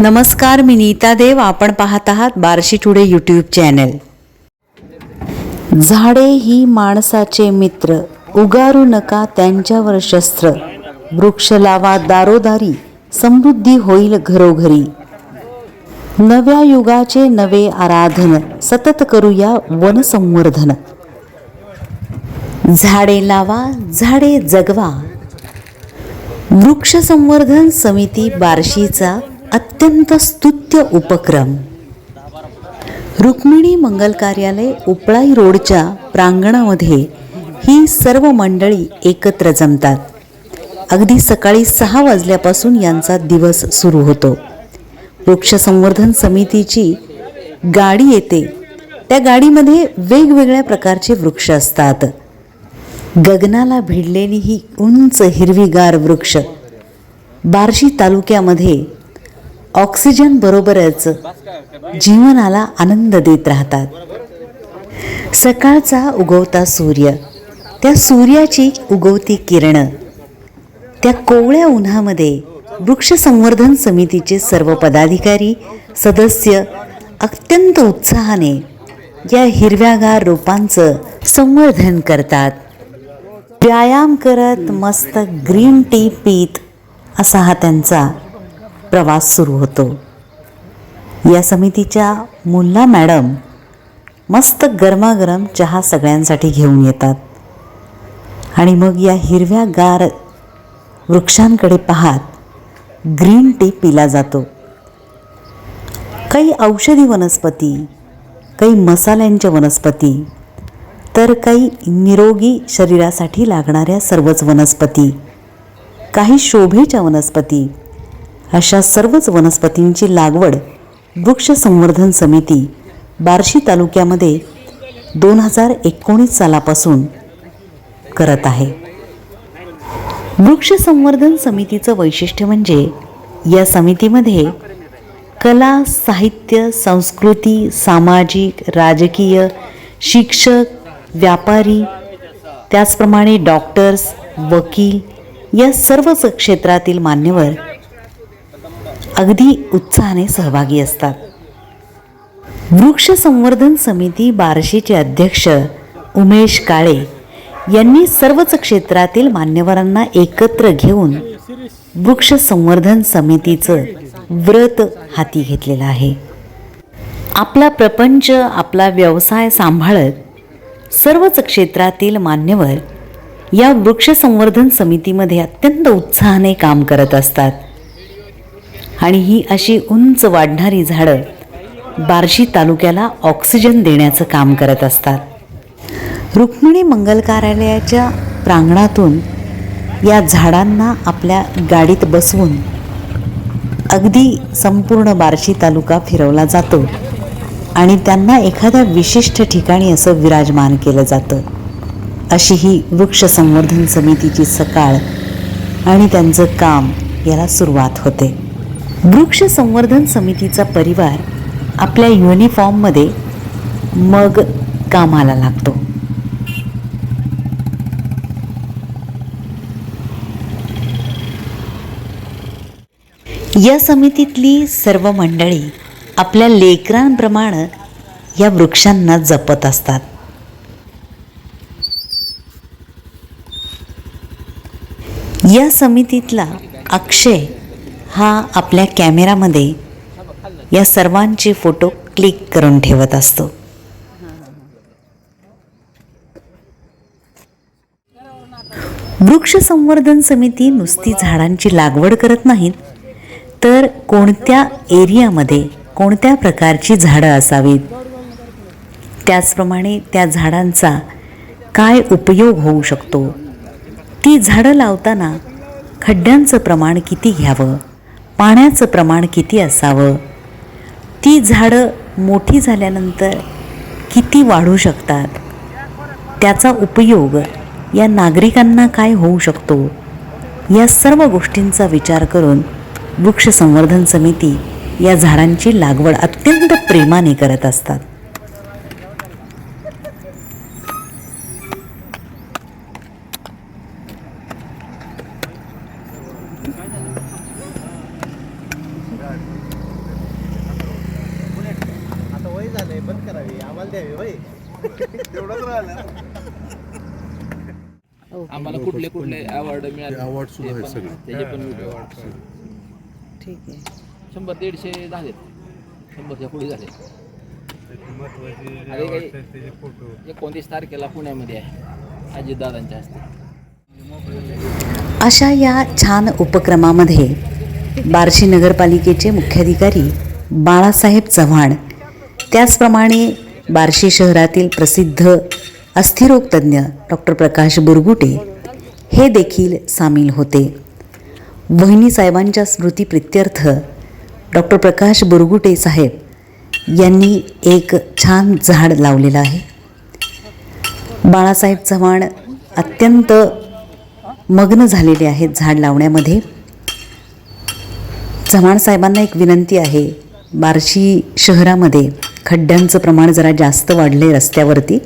नमस्कार मी नीता देव. आपण पाहत आहात बार्शी टुडे यूट्यूब चॅनल झाडे ही माणसाचे मित्र. उगारू नका त्यांच्यावर शस्त्र. वृक्ष लावा दारोदारी. समृद्धी होईल घरोघरी. नव्या युगाचे नवे आराधन. सतत करूया वनसंवर्धन. झाडे लावा झाडे जगवा. वृक्ष संवर्धन समिती बार्शीचा अत्यंत स्तुत्य उपक्रम. रुक्मिणी मंगल कार्यालय उपळाई रोडच्या प्रांगणामध्ये ही सर्व मंडळी एकत्र जमतात. अगदी सकाळी सहा वाजल्यापासून यांचा दिवस सुरू होतो. वृक्ष संवर्धन समितीची गाडी येते. त्या गाडीमध्ये वेगवेगळ्या प्रकारचे वृक्ष असतात. गगनाला भिडलेली ही उंच हिरवीगार वृक्ष. बार्शी तालुक्यामध्ये ऑक्सिजन बरोबरच जीवनाला आनंद देत राहतात. सकाळचा उगवता सूर्य. त्या सूर्याची उगवती किरण. त्या कोवळ्या उन्हामध्ये वृक्ष संवर्धन समितीचे सर्व पदाधिकारी सदस्य अत्यंत उत्साहाने या हिरव्यागार रोपांचं संवर्धन करतात. व्यायाम करत मस्त ग्रीन टी पीत असा हा त्यांचा प्रवास सुरू होतो. या समितीच्या मुल्ला मॅडम मस्त गरमागरम चहा सगळ्यांसाठी घेऊन येतात. आणि मग या हिरव्या गार वृक्षांकडे पाहात ग्रीन टी पिला जातो. काही औषधी वनस्पती काही मसाल्यांच्या वनस्पती तर काही निरोगी शरीरासाठी लागणाऱ्या सर्वच वनस्पती काही शोभेच्या वनस्पती अशा सर्वच वनस्पतींची लागवड वृक्ष संवर्धन समिती बार्शी तालुक्यामध्ये दोन हजार एकोणीस सालापासून करत आहे. वृक्ष संवर्धन समितीचं वैशिष्ट्य म्हणजे या समितीमध्ये कला साहित्य संस्कृती सामाजिक राजकीय शिक्षक व्यापारी त्याचप्रमाणे डॉक्टर्स वकील या सर्वच क्षेत्रातील मान्यवर अगदी उत्साहाने सहभागी असतात. वृक्ष संवर्धन समिती बार्शीचे अध्यक्ष उमेश काळे यांनी सर्वच क्षेत्रातील मान्यवरांना एकत्र घेऊन वृक्ष संवर्धन समितीचं व्रत हाती घेतलेलं आहे. आपला प्रपंच आपला व्यवसाय सांभाळत सर्वच क्षेत्रातील मान्यवर या वृक्ष संवर्धन समितीमध्ये अत्यंत उत्साहाने काम करत असतात. आणि ही अशी उंच वाढणारी झाडं बार्शी तालुक्याला ऑक्सिजन देण्याचं काम करत असतात. रुक्मिणी मंगल कार्यालयाच्या प्रांगणातून या झाडांना आपल्या गाडीत बसवून अगदी संपूर्ण बार्शी तालुका फिरवला जातो आणि त्यांना एखाद्या विशिष्ट ठिकाणी असं विराजमान केलं जातं. अशी ही वृक्ष संवर्धन समितीची सकाळ आणि त्यांचं काम याला सुरुवात होते. वृक्ष संवर्धन समितीचा परिवार आपल्या युनिफॉर्ममध्ये मग कामाला लागतो. या समितीतली सर्व मंडळी आपल्या लेकरांप्रमाणे या वृक्षांना जपत असतात. या समितीतला अक्षय हा आपल्या कॅमेरामध्ये या सर्वांचे फोटो क्लिक करून ठेवत असतो. वृक्ष संवर्धन समिती नुसती झाडांची लागवड करत नाहीत तर कोणत्या एरियामध्ये कोणत्या प्रकारची झाडं असावीत? त्याचप्रमाणे त्या झाडांचा काय उपयोग होऊ शकतो? ती झाडं लावताना खड्ड्यांचं प्रमाण किती घ्यावं? पाण्याचं प्रमाण किती असावं? ती झाडं मोठी झाल्यानंतर किती वाढू शकतात? त्याचा उपयोग या नागरिकांना काय होऊ शकतो? या सर्व गोष्टींचा विचार करून वृक्ष संवर्धन समिती या झाडांची लागवड अत्यंत प्रेमाने करत असतात. आम्हाला द्यावी होय तेवढंच राहिलं. आम्हाला कुठले कुठले अवॉर्ड मिळाले? अवॉर्ड सुद्धा आहेत सगळे. त्याचे पण व्हिडिओ ठीक आहे. शंभर दीडशे झालेत. शंभरच्या पुढे झाले. अरे काही एकोणतीस तारखेला पुण्यामध्ये आहे. अजितदादांच्या हस्ते. अशा या छान उपक्रमामध्ये बार्शी नगरपालिकेचे मुख्याधिकारी बाळासाहेब चव्हाण त्याचप्रमाणे बार्शी शहरातील प्रसिद्ध अस्थिरोगतज्ञ डॉक्टर प्रकाश बुरगुटे हे देखील सामील होते. वहिनीसाहेबांच्या स्मृती स्मृतीप्रित्यर्थ डॉक्टर प्रकाश बुरगुटे साहेब यांनी एक छान झाड लावलेलं आहे. बाळासाहेब चव्हाण अत्यंत मग्न झालेले आहेत झाड लावण्यामध्ये. चव्हाण साहेबांना एक विनंती आहे बार्शी शहरामध्ये खड्ड्यांचं प्रमाण जरा जास्त वाढले रस्त्यावरती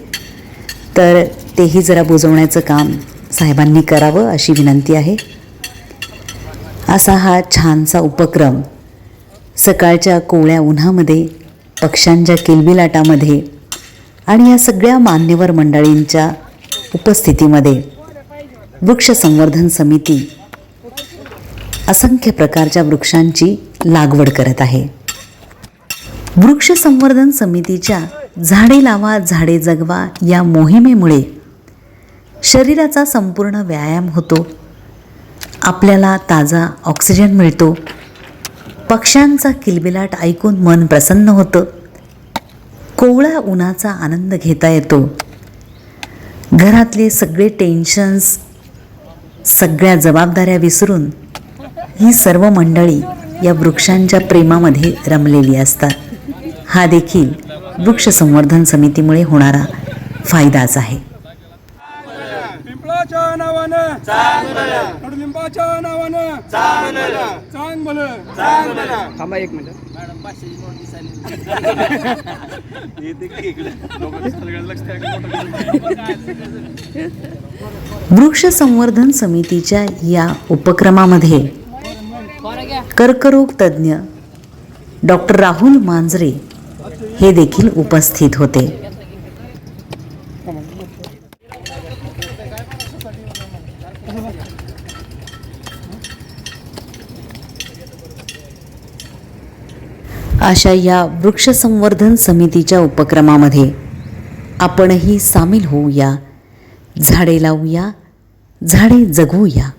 तर तेही जरा बुजवण्याचं काम साहेबांनी करावं अशी विनंती आहे. असा हा छानसा उपक्रम सकाळच्या कोवळ्या उन्हामध्ये पक्ष्यांच्या किलबिलाटामध्ये आणि या सगळ्या मान्यवर मंडळींच्या उपस्थितीमध्ये वृक्ष संवर्धन समिती असंख्य प्रकारच्या वृक्षांची लागवड करत आहे. वृक्ष संवर्धन समितीच्या झाडे लावा झाडे जगवा या मोहिमेमुळे शरीराचा संपूर्ण व्यायाम होतो. आपल्याला ताजा ऑक्सिजन मिळतो. पक्ष्यांचा किलबिलाट ऐकून मन प्रसन्न होतं. कोवळ्या उन्हाचा आनंद घेता येतो. घरातले सगळे टेन्शन्स सगळ्या जबाबदाऱ्या विसरून ही सर्व मंडळी या वृक्षांच्या प्रेमामध्ये रमलेली असतात. हा देखील वृक्ष संवर्धन समितीमुळे होणारा फायदाच आहे. पिंपळाच्या नावानं कडुलिंबाच्या नावानं चांगलं चांगलं. चांगलं. थांबा एक मिनिट. वृक्ष संवर्धन समितीच्या या उपक्रमामध्ये कर्करोग तज्ज्ञ डॉक्टर राहुल मांजरे हे देखील उपस्थित होते. अशा या वृक्ष संवर्धन समितीच्या उपक्रमामध्ये आपणही सामील होऊया. झाडे लावूया झाडे जगवूया